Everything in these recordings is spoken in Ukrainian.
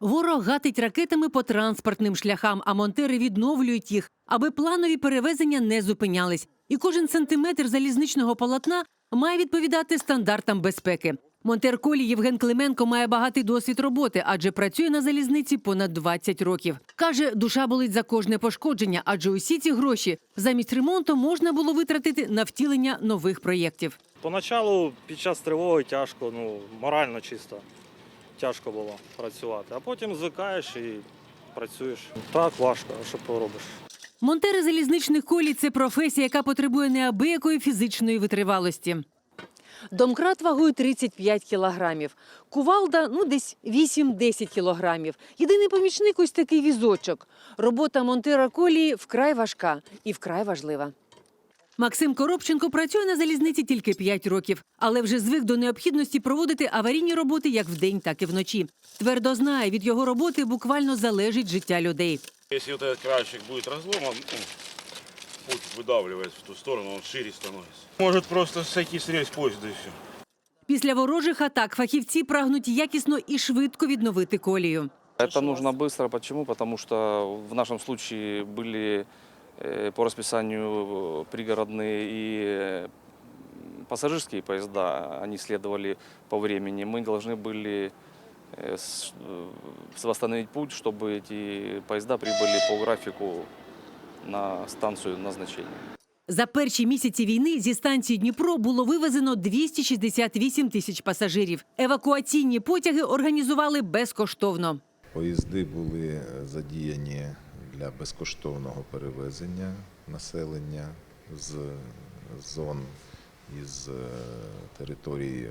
Ворог гатить ракетами по транспортним шляхам, а монтери відновлюють їх, аби планові перевезення не зупинялись. І кожен сантиметр залізничного полотна має відповідати стандартам безпеки. Монтер колі Євген Клименко має багатий досвід роботи, адже працює на залізниці понад 20 років. Каже, душа болить за кожне пошкодження, адже усі ці гроші замість ремонту можна було витратити на втілення нових проєктів. Поначалу під час тривоги тяжко, ну морально чисто тяжко було працювати, а потім звикаєш і працюєш. Так важко, а що поробиш. Монтери залізничних колій це професія, яка потребує неабиякої фізичної витривалості. Домкрат вагою 35 кілограмів, кувалда ну десь 8-10 кілограмів. Єдиний помічник ось такий візочок. Робота монтера колії вкрай важка і вкрай важлива. Максим Коробченко працює на залізниці тільки 5 років, але вже звик до необхідності проводити аварійні роботи як вдень, так і вночі. Твердо знає, від його роботи буквально залежить життя людей. Если вот этот краешек будет разломан, ну, путь выдавливает в ту сторону, он шире становится. Может просто сойти с рельс поезда и все. Після ворожих атак фахівці прагнуть якісно і швидко відновити колію. Это нужно быстро. Почему? Потому что в нашем случае были э, по расписанию э, пригородные и э, пассажирские поезда. Они следовали по времени. Мы должны были э, с- э, восстановить путь, чтобы эти поезда прибыли по графику на станцию назначения. За перші місяці війни зі станції Дніпро було вивезено 268 тисяч пасажирів. Евакуаційні потяги організували безкоштовно. Поїзди були задіяні для безкоштовного перевезення населення з зон із е, території, е,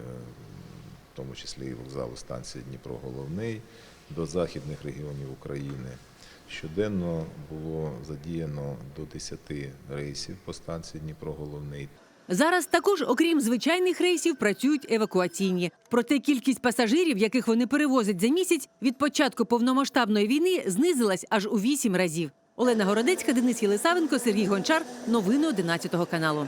в тому числі і вокзалу станції Дніпро Головний, до західних регіонів України. Щоденно було задіяно до 10 рейсів по станції Дніпро Головний. Зараз також, окрім звичайних рейсів, працюють евакуаційні. Проте кількість пасажирів, яких вони перевозять за місяць, від початку повномасштабної війни знизилась аж у вісім разів. Олена Городецька, Денис Єлисавенко, Сергій Гончар. Новини 11 каналу.